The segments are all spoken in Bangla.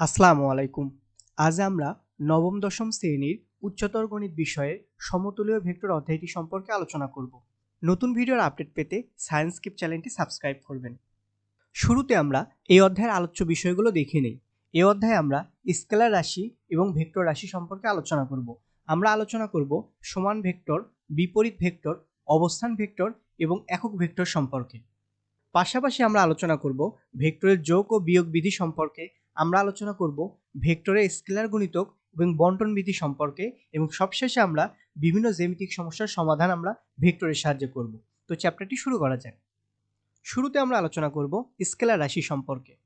আসসালামু আলাইকুম। আজ আমরা নবম, দশম শ্রেণির উচ্চতর গণিত বিষয়ে সমতুলীয় ভেক্টর অধ্যায়টি সম্পর্কে আলোচনা করব। নতুন ভিডিওর আপডেট পেতে সায়েন্স কিপ চ্যানেলটি সাবস্ক্রাইব করবেন। শুরুতে আমরা এই অধ্যায়ের আলোচ্য বিষয়গুলো দেখে নেই। এই অধ্যায়ে আমরা স্কেলার রাশি এবং ভেক্টর রাশি সম্পর্কে আলোচনা করব। আমরা আলোচনা করব সমান ভেক্টর, বিপরীত ভেক্টর, অবস্থান ভেক্টর এবং একক ভেক্টর সম্পর্কে। পাশাপাশি আমরা আলোচনা করব ভেক্টরের যোগ ও বিয়োগ বিধি সম্পর্কে আমরা আলোচনা করব ভেক্টরের স্কেলার গুণিতক এবং বন্টন বিধি সম্পর্কে এবং সবশেষে আমরা বিভিন্ন জ্যামিতিক সমস্যার সমাধান আমরা ভেক্টরের সাহায্যে করব। তো চ্যাপ্টারটি শুরু করা যাক। শুরুতে আমরা আলোচনা করব স্কেলার রাশি সম্পর্কে।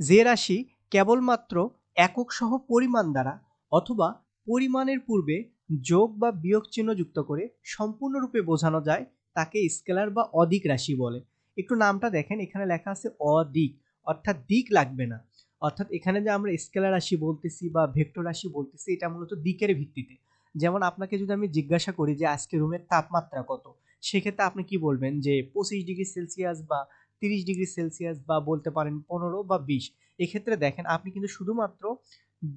যে রাশি কেবলমাত্র একক সহ পরিমাণ দ্বারা অথবা পরিমাণের পূর্বে যোগ বা বিয়োগ চিহ্ন যুক্ত করে সম্পূর্ণরূপে বোঝানো যায়, তাকে স্কেলার বা অদিক রাশি বলে। একটু নামটা দেখেন, এখানে লেখা আছে অদিক অর্থাৎ দিক লাগবে না। অর্থাৎ এখানে যে আমরা স্কেলার রাশি বলতেছি বা ভেক্টর রাশি বলতেছি, এটা মূলত দিকের ভিত্তিতে। যেমন আপনাকে যদি আমি জিজ্ঞাসা করি যে আজকে রুমের তাপমাত্রা কত, সেক্ষেত্রে আপনি কি বলবেন যে পঁচিশ ডিগ্রি সেলসিয়াস বা তিরিশ ডিগ্রি সেলসিয়াস বা বলতে পারেন পনেরো বা বিশ? এক্ষেত্রে দেখেন, আপনি কিন্তু শুধুমাত্র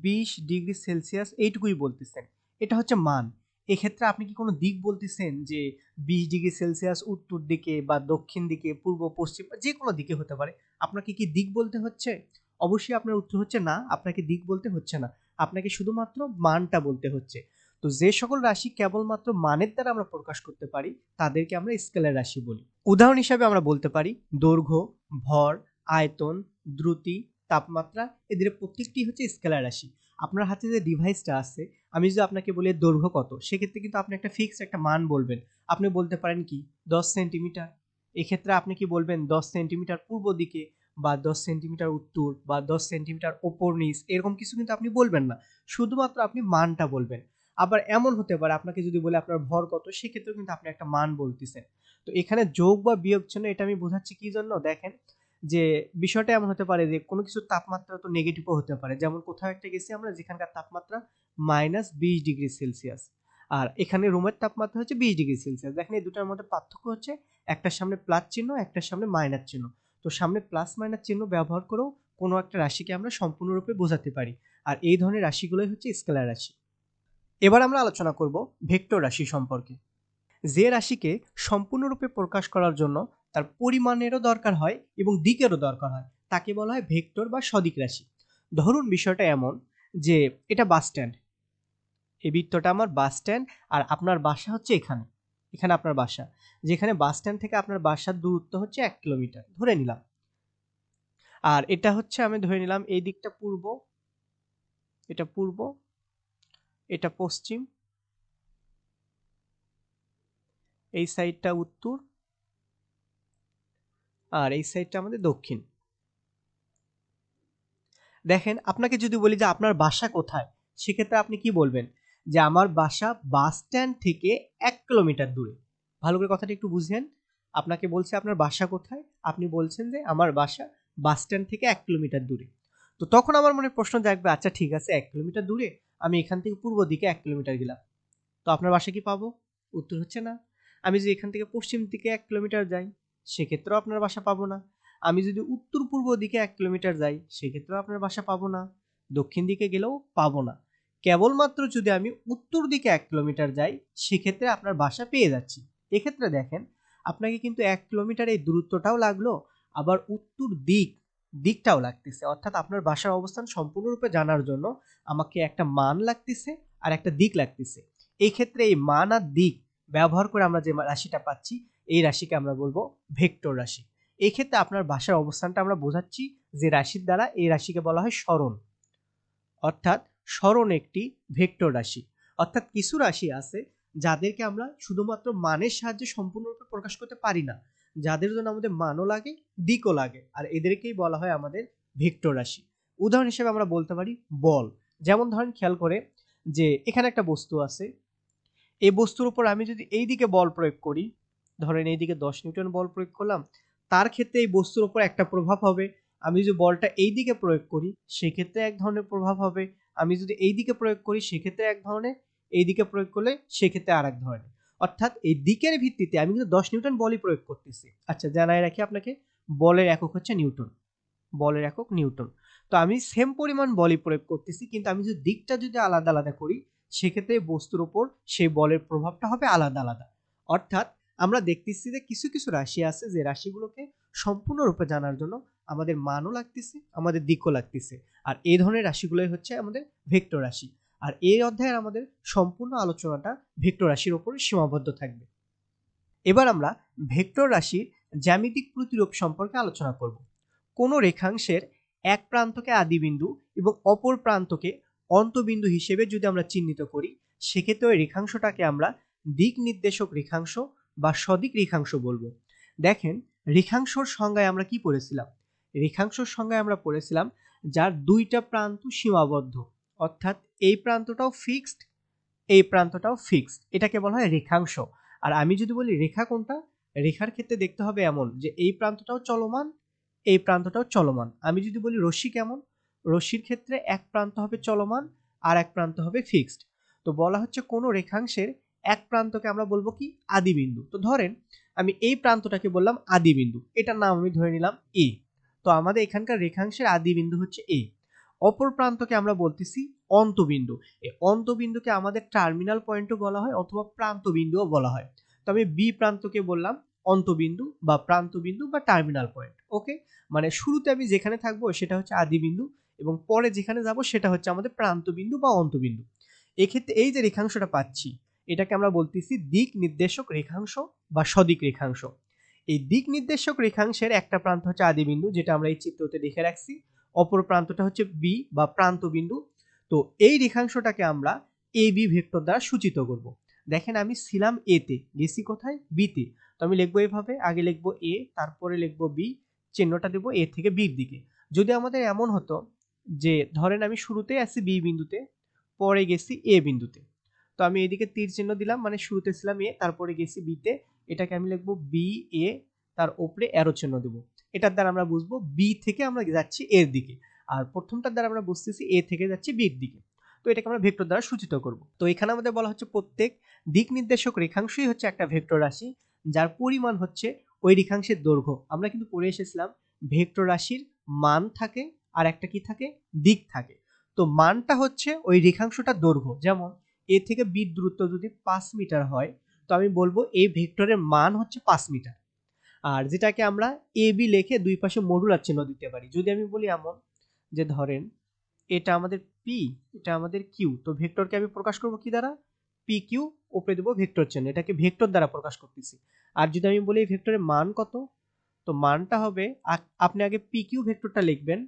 বিশ ডিগ্রি সেলসিয়াস এইটুকুই বলতেছেন। এটা হচ্ছে মান। এক্ষেত্রে আপনি কি কোনো দিক বলতেছেন যে বিশ ডিগ্রি সেলসিয়াস উত্তর দিকে বা দক্ষিণ দিকে, পূর্ব, পশ্চিম যে কোনো দিকে হতে পারে? আপনাকে কি দিক বলতে হচ্ছে? অবশ্যই আপনার উত্তর হচ্ছে না, আপনাকে দিক বলতে হচ্ছে না। আপনাকে শুধুমাত্র মানটা বলতে হচ্ছে। তো যে সকল রাশি কেবলমাত্র মানের দ্বারা আমরা প্রকাশ করতে পারি, তাদেরকে আমরা স্কেলার রাশি বলি। উদাহরণ হিসাবে আমরা বলতে পারি, দৈর্ঘ্য, ভর, আয়তন, দ্রুতি, তাপমাত্রা, এদের প্রত্যেকটি হচ্ছে স্কেলার রাশি। আপনার হাতে যে ডিভাইসটা আছে, আমি যদি আপনাকে বলি দৈর্ঘ্য কত, সেক্ষেত্রে কিন্তু আপনি একটা ফিক্সড একটা মান বলবেন। আপনি বলতে পারেন কি, দশ সেন্টিমিটার এক্ষেত্রে আপনি কি বলবেন, দশ সেন্টিমিটার পূর্ব দিকে বা দশ সেন্টিমিটার উত্তর বা দশ সেন্টিমিটার ওপর নিচ, এরকম কিছু কিন্তু আপনি বলবেন না। শুধুমাত্র আপনি মানটা বলবেন। আবার এমন হতে পারে, আপনাকে যদি বলে আপনার ভর কত, সেক্ষেত্রেও কিন্তু আপনি একটা মান বলতেছেন। তো এখানে যোগ বা বিয়োগ জন্য এটা আমি বোঝাচ্ছি কি জন্য? দেখেন যে বিষয়টা এমন হতে পারে যে কোনো কিছু তাপমাত্রা তো নেগেটিভও হতে পারে। যেমন কোথাও একটা গেছি আমরা, যেখানকার তাপমাত্রা মাইনাস বিশ ডিগ্রি সেলসিয়াস আর এখানে রুমের তাপমাত্রা হচ্ছে বিশ ডিগ্রি সেলসিয়াস দেখেন এই দুটার মধ্যে পার্থক্য হচ্ছে, একটার সামনে প্লাস চিহ্ন, একটার সামনে মাইনাস চিহ্ন। তো সামনে প্লাস মাইনাস চিহ্ন ব্যবহার করেও কোনো একটা রাশিকে আমরা সম্পূর্ণরূপে বোঝাতে পারি। আর এই ধরনের রাশিগুলোই হচ্ছে স্কেলার রাশি। এবার আমরা আলোচনা করব ভেক্টর রাশি সম্পর্কে। যে রাশিকে সম্পূর্ণরূপে প্রকাশ করার জন্য তার পরিমাণেরও দরকার হয় এবং দিকেরও দরকার হয়, তাকে বলা হয় ভেক্টর বা সদিক রাশি। ধরুন বিষয়টা এমন যে এটা বাস স্ট্যান্ড এই বৃত্তটা আমার বাস স্ট্যান্ড আর আপনার বাসা হচ্ছে এখানে। এখানে আপনার বাসা। যেখানে বাস স্ট্যান্ড থেকে আপনার বাসার দূরত্ব হচ্ছে এক কিলোমিটার। ধরে নিলাম। আর এটা হচ্ছে আমি ধরে নিলাম এই দিকটা পূর্ব, এটা পূর্ব, এটা পশ্চিম, এই সাইডটা উত্তর, আর এই সাইডটা আমাদের দক্ষিণ। দেখেন, আপনাকে যদি বলি যে আপনার বাসা কোথায়, সেক্ষেত্রে আপনি কি বলবেন? যে আমার বাসা বাস স্ট্যান্ড থেকে এক কিলোমিটার দূরে। ভালো করে কথাটা একটু বুঝেন। আপনাকে বলছে আপনার বাসা কোথায়? আপনি বলছেন যে আমার বাসা বাস স্ট্যান্ড থেকে এক কিলোমিটার দূরে। তো তখন আমার মনে প্রশ্ন জাগবে আচ্ছা ঠিক আছে, এক কিলোমিটার দূরে, আমি এখান থেকে পূর্ব দিকে এক কিলোমিটার গেলাম। তো আপনার বাসা কি পাবো? উত্তর হচ্ছে না। আমি যদি এখান থেকে পশ্চিম দিকে এক কিলোমিটার যাই, সেক্ষেত্রেও আপনার বাসা পাবো না। আমি যদি উত্তর পূর্ব দিকে এক কিলোমিটার যাই, সেক্ষেত্রেও আপনার বাসা পাবো না। দক্ষিণ দিকে গেলেও পাবো না। কেবলমাত্র যদি আমি উত্তর দিকে এক কিলোমিটার যাই, সেক্ষেত্রে আপনার বাসা পেয়ে যাচ্ছি। এক্ষেত্রে দেখেন, আপনাকে কিন্তু এক কিলোমিটার এই দূরত্বটাও লাগল, আবার উত্তর দিক, দিকটাও লাগতেছে। অর্থাৎ আপনার বাসার অবস্থান সম্পূর্ণরূপে জানার জন্য আমাকে একটা মান লাগতেছে আর একটা দিক লাগতেছে। এই ক্ষেত্রে এই মান আর দিক ব্যবহার করে আমরা যে রাশিটা পাচ্ছি, এই রাশিকে আমরা বলব ভেক্টর রাশি। এই ক্ষেত্রে আপনার বাসার অবস্থানটা আমরা বোঝাচ্ছি যে রাশির দ্বারা এই রাশিকে বলা হয় স্মরণ। অর্থাৎ স্মরণ একটি ভেক্টর রাশি। অর্থাৎ কিছু রাশি আছে যাদেরকে আমরা শুধুমাত্র মানের সাহায্যে সম্পূর্ণরূপে প্রকাশ করতে পারি না। যাদের জন্য আমাদের মানও লাগে, দিকও লাগে। আর এদেরকেই বলা হয় আমাদের ভেক্টর রাশি। উদাহরণ হিসেবে আমরা বলতে পারি বল। যেমন ধরেন খেয়াল করে যে এখানে একটা বস্তু আছে। এই বস্তুর উপর আমি যদি এই দিকে বল প্রয়োগ করি, ধরেন এই দিকে দশ নিউটন বল প্রয়োগ করলাম, তার ক্ষেত্রে এই বস্তুর উপর একটা প্রভাব হবে। আমি যদি বলটা এই দিকে প্রয়োগ করি, সেক্ষেত্রে এক ধরনের প্রভাব হবে। আমি যদি এই দিকে প্রয়োগ করি, সেক্ষেত্রে এক ধরনের, এই দিকে প্রয়োগ করলে সেক্ষেত্রে আর এক ধরনের। অর্থাৎ এই দিকের ভিত্তিতে আমি কিন্তু দশ নিউটন বলই প্রয়োগ করতেছি। আচ্ছা জানাই রাখি আপনাকে, বলের একক হচ্ছে নিউটন। বলের একক নিউটন। তো আমি সেম পরিমাণ বলই প্রয়োগ করতেছি, কিন্তু আমি যদি দিকটা যদি আলাদা আলাদা করি, সেক্ষেত্রে বস্তুর ওপর সেই বলের প্রভাবটা হবে আলাদা আলাদা। অর্থাৎ আমরা দেখতেছি যে কিছু কিছু রাশি আছে, যে রাশিগুলোকে সম্পূর্ণরূপে জানার জন্য আমাদের মানও লাগতেছে, আমাদের দিকও লাগতেছে। আর এই ধরনের রাশিগুলোই হচ্ছে আমাদের ভেক্টর রাশি। আর এই অধ্যায়ের আমাদের সম্পূর্ণ আলোচনাটা ভেক্টর রাশির ওপরে সীমাবদ্ধ থাকবে। এবার আমরা ভেক্টর রাশির জ্যামিতিক প্রতিরূপ সম্পর্কে আলোচনা করব। কোনো রেখাংশের এক প্রান্তকে আদিবিন্দু এবং অপর প্রান্তকে অন্তবিন্দু হিসেবে যদি আমরা চিহ্নিত করি, সেক্ষেত্রে ওই রেখাংশটাকে আমরা দিক নির্দেশক রেখাংশ বা সদিক রেখাংশ বলব। দেখেন, রেখাংশর সংজ্ঞায় আমরা কি পড়েছিলাম? রেখাংশর সংজ্ঞায় আমরা পড়েছিলাম যার দুইটা প্রান্ত সীমাবদ্ধ। অর্থাৎ এই প্রান্তটাও ফিক্সড এই প্রান্তটাও ফিক্সড এটাকে বলা হয় রেখাংশ। আর আমি যদি বলি রেখা কোনটা? রেখার ক্ষেত্রে দেখতে হবে এমন যে এই প্রান্তটাও চলমান, এই প্রান্তটাও চলমান। আমি যদি বলি রশ্মি কেমন? রশ্মির ক্ষেত্রে এক প্রান্ত হবে চলমান আর এক প্রান্ত হবে ফিক্সড তো বলা হচ্ছে কোনো রেখাংশের এক প্রান্তকে আমরা বলব কি? আদিবিন্দু। তো ধরেন আমি এই প্রান্তটাকে বললাম আদিবিন্দু। এটার নাম আমি ধরে নিলাম এ তো আমাদের এখানকার রেখাংশের আদিবিন্দু হচ্ছে এ অপর প্রান্তকে আমরা বলতেছি অন্তবিন্দু। এই অন্তবিন্দুকে আমাদের টার্মিনাল পয়েন্টও বলা হয় অথবা প্রান্তবিন্দুও বলা হয়। তো আমি বি প্রান্তকে বললাম অন্তবিন্দু বা প্রান্তবিন্দু বা টার্মিনাল পয়েন্ট ওকে মানে শুরুতে আমি যেখানে থাকব সেটা হচ্ছে আদিবিন্দু এবং পরে যেখানে যাব সেটা হচ্ছে আমাদের প্রান্তবিন্দু বা অন্তবিন্দু। এক্ষেত্রে এই যে রেখাংশটা পাচ্ছি, এটাকে আমরা বলতেছি দিক নির্দেশক রেখাংশ বা সদিক রেখাংশ। এই দিক নির্দেশক রেখাংশের একটা প্রান্ত হচ্ছে আদিবিন্দু যেটা আমরা এই চিত্রতে দেখে রাখছি। অপর প্রান্তটা হচ্ছে বি বা প্রান্ত বিন্দু। তো এই রেখাংশটাকে আমরা এ বি ভেক্টর দ্বারা সূচিত করব। দেখেন আমি ছিলাম এতে গেছি কোথায়? বিতে তো। আমি লিখব এভাবে, আগে লিখব এ তারপরে লিখব বি চিহ্নটা দেবো এ থেকে বির দিকে। যদি আমাদের এমন হতো যে, ধরেন আমি শুরুতে আছি বি বিন্দুতে, পরে গেছি এ বিন্দুতে। তো আমি এদিকে তীর চিহ্ন দিলাম মানে শুরুতে ছিলাম এ তারপরে গেছি বিতে এটাকে আমি লিখব বি এ তার ওপরে অ্যারো চিহ্ন দেবো। এটার দ্বারা আমরা বুঝব বি থেকে আমরা যাচ্ছি এর দিকে। আর প্রথমটার দ্বারা আমরা বুঝতেছি এ থেকে যাচ্ছি বির দিকে। তো এটাকে আমরা ভেক্টর দ্বারা সূচিত করব। তো এখানে আমাদের বলা হচ্ছে প্রত্যেক দিক নির্দেশক রেখাংশই হচ্ছে একটা ভেক্টর রাশি, যার পরিমাণ হচ্ছে ওই রেখাংশের দৈর্ঘ্য। আমরা কিন্তু পড়ে এসেছিলাম ভেক্টর রাশির মান থাকে আর একটা কি থাকে? দিক থাকে। তো মানটা হচ্ছে ওই রেখাংশটার দৈর্ঘ্য। যেমন এ থেকে বির দূরত্ব যদি পাঁচ মিটার হয় তো আমি বলব এই ভেক্টরের মান হচ্ছে পাঁচ মিটার। আর যেটাকে আমরা এ বি লিখে দুই পাশে মডুলার চিহ্ন দিতে পারি। যদি আমি বলি এমন যে ধরেন এটা আমাদের পি এটা আমাদের কিউ তো ভেক্টরকে আমি প্রকাশ করব কি দ্বারা? পি কিউ ওপরে দেবো ভেক্টর চিহ্ন। এটাকে ভেক্টর দ্বারা প্রকাশ করতেছি। আর যদি আমি বলি এই ভেক্টরের মান কত? তো মানটা হবে আপনি আগে পি কিউ ভেক্টরটা লিখবেন।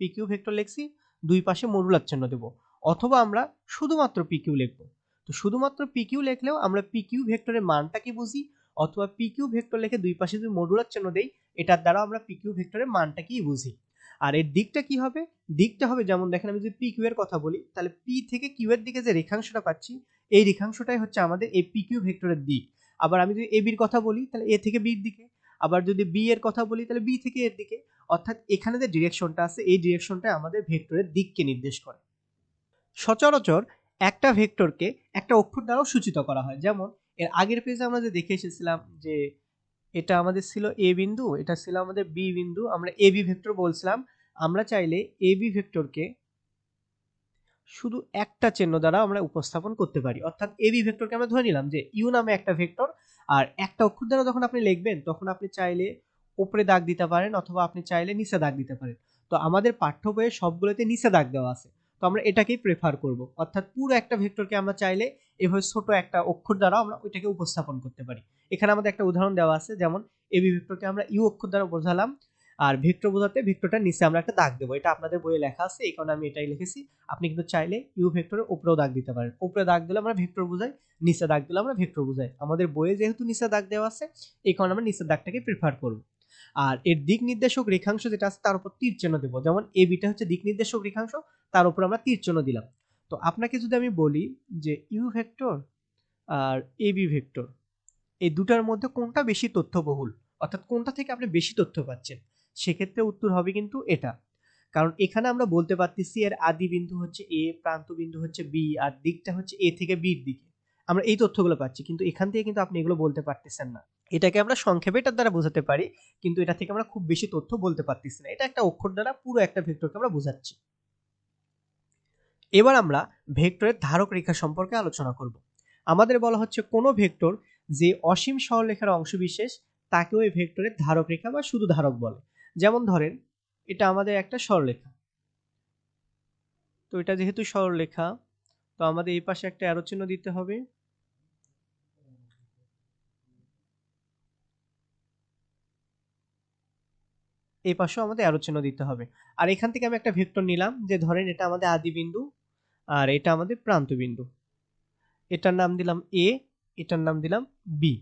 পি কিউ ভেক্টর লিখছি, দুই পাশে মডুলার চিহ্ন দেব। অথবা আমরা শুধুমাত্র পি কিউ লিখব। তো শুধুমাত্র পি কিউ লিখলেও আমরা পি কিউ ভেক্টরের মানটা কি বুঝি? অথবা পি কিউ ভেক্টর লিখে দুই পাশে যদি মডুলার চিহ্ন দেই, এটার দ্বারা আমরা পি কিউ ভেক্টরের মানটা কি বুঝি? আর এর দিকটা কি হবে? দিকটা হবে যেমন দেখেন আমি যদি পি কিউ এর কথা বলি, তাহলে পি থেকে কিউ এর দিকে যে রেখাংশটা পাচ্ছি, এই রেখাংশটাই হচ্ছে আমাদের এই পি কিউ ভেক্টরের দিক। আবার আমি যদি এ বির কথা বলি, তাহলে এ থেকে বির দিকে। আবার যদি বি এর কথা বলি, তাহলে বি থেকে এর দিকে। অর্থাৎ এখানে যে ডিরেকশনটা আছে, এই ডিরেকশনটা আমাদের ভেক্টরের দিককে নির্দেশ করে। সচরাচর একটা ভেক্টরকে একটা অক্ষর দ্বারাও সূচিত করা হয়। যেমন, এর আগের পেজে আমরা যে দেখে এসেছিলাম যে এটা আমাদের ছিল এ বিন্দু, এটা ছিল আমাদের বি বিন্দু, আমরা এ বি ভেক্টর বলছিলাম, আমরা চাইলে এ বি ভেক্টরকে শুধু একটা চিহ্ন দ্বারা আমরা উপস্থাপন করতে পারি। অর্থাৎ এ বি ভেক্টরকে আমরা ধরে নিলাম যে ইউ নামে একটা ভেক্টর, আর একটা অক্ষর দ্বারা যখন আপনি লিখবেন, তখন আপনি চাইলে উপরে দাগ দিতে পারেন অথবা আপনি চাইলে নিচে দাগ দিতে পারেন। তো আমাদের পাঠ্য বইয়ে সবগুলোতে নিচে দাগ দেওয়া আছে। তো আমরা এটাকেই প্রেফার করব। অর্থাৎ পুরো একটা ভেক্টরকে আমরা চাইলে এভাবে ছোট একটা অক্ষর দ্বারা আমরা ওইটাকে উপস্থাপন করতে পারি। এখানে আমাদের একটা উদাহরণ দেওয়া আছে, যেমন এবি ভেক্টরকে আমরা ইউ অক্ষর দ্বারা বোঝালাম, আর ভেক্টর বোঝাতে ভেক্টরটার নিচে আমরা একটা দাগ দেবো। এটা আপনাদের বইয়ে লেখা আছে, এই কারণে আমি এটাই লিখেছি। আপনি কিন্তু চাইলে ইউ ভেক্টরের উপরেও দাগ দিতে পারেন। উপরে দাগ দিলে আমরা ভেক্টর বোঝাই, নিচে দাগ দিলে আমরা ভেক্টর বোঝাই। আমাদের বইয়ে যেহেতু নিচে দাগ দেওয়া আছে, এই কারণে আমরা নিচের দাগটাকে প্রিফার করব। আর এর দিক নির্দেশক রেখাংশ যেটা আছে তার উপর তীর চিহ্ন দেবো। যেমন এ বিটা হচ্ছে দিক নির্দেশক রেখাংশ, তার উপর আমরা তীর চিহ্ন দিলাম। তো আপনাকে যদি আমি বলি যে ইউ ভেক্টর আর এ বি ভেক্টর এই দুটার মধ্যে কোনটা বেশি তথ্যবহুল? অর্থাৎ কোনটা থেকে আপনি বেশি তথ্য পাচ্ছেন? সেক্ষেত্রে উত্তর হবে কিন্তু এটা। কারণ এখানে আমরা বলতে পারতেছি এর আদি বিন্দু হচ্ছে এ প্রান্ত বিন্দু হচ্ছে বি আর দিকটা হচ্ছে এ থেকে বির দিকে। আমরা এই তথ্যগুলো পাচ্ছি, কিন্তু এখান থেকে কিন্তু আপনি এগুলো বলতে পারতেছেন না। এটাকে আমরা সংক্ষেপে এটার দ্বারা বোঝাতে পারি, কিন্তু এটা থেকে আমরা খুব বেশি তথ্য বলতে পারতেছি না। এটা একটা অক্ষর দ্বারা পুরো একটা ভেক্টরকে আমরা বোঝাচ্ছি। এবার আমরা ভেক্টরের ধারক রেখা সম্পর্কে আলোচনা করব। আমাদের বলা হচ্ছে কোনো ভেক্টর যে অসীম সরলরেখার অংশবিশেষ তাকে ওই ভেক্টরের ধারক রেখা বা শুধু ধারক বলে। যেমন ধরেন, এটা আমাদের একটা সরলরেখা। তো এটা যেহেতু সরলরেখা, তো আমাদের এই পাশে একটা অ্যারো চিহ্ন দিতে হবে। এই পাশেও আমাদের অ্যারো চিহ্ন দিতে হবে। আর এখান থেকে আমি একটা ভেক্টর নিলাম যে ধরেন এটা আমাদের আদি বিন্দু আর এটা আমাদের প্রান্ত বিন্দু। এটার নাম দিলাম এ এটার নাম দিলাম বি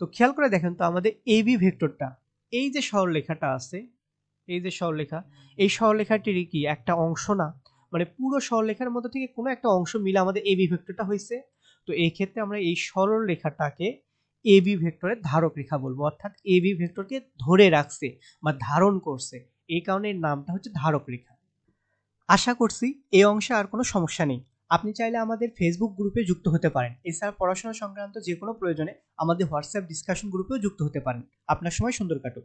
তো খেয়াল করে দেখেন তো আমাদের এ বি ভেক্টরটা এই যে সরলরেখাটা আছে, এই যে সরলরেখা, এই সরলরেখাটির কি একটা অংশ না? মানে পুরো সরলরেখার মধ্যে থেকে কোনো একটা অংশ মিলে আমাদের এ বি ভেক্টরটা হয়েছে তো এই ক্ষেত্রে আমরা এই সরল রেখাটাকে এ ভেক্টরের ধারক রেখা বলব, অর্থাৎ এ বি ভেক্টরকে ধরে রাখছে বা ধারণ করছে, এই কারণে নামটা হচ্ছে ধারক রেখা। আশা করছি এই অংশে আর কোনো সমস্যা নেই। আপনি চাইলে আমাদের ফেসবুক গ্রুপে যুক্ত হতে পারেন। এছাড়া পড়াশোনা সংক্রান্ত যে কোনো প্রয়োজনে আমাদের হোয়াটসঅ্যাপ ডিসকাশন গ্রুপেও যুক্ত হতে পারেন। আপনার সময় সুন্দর কাটুক।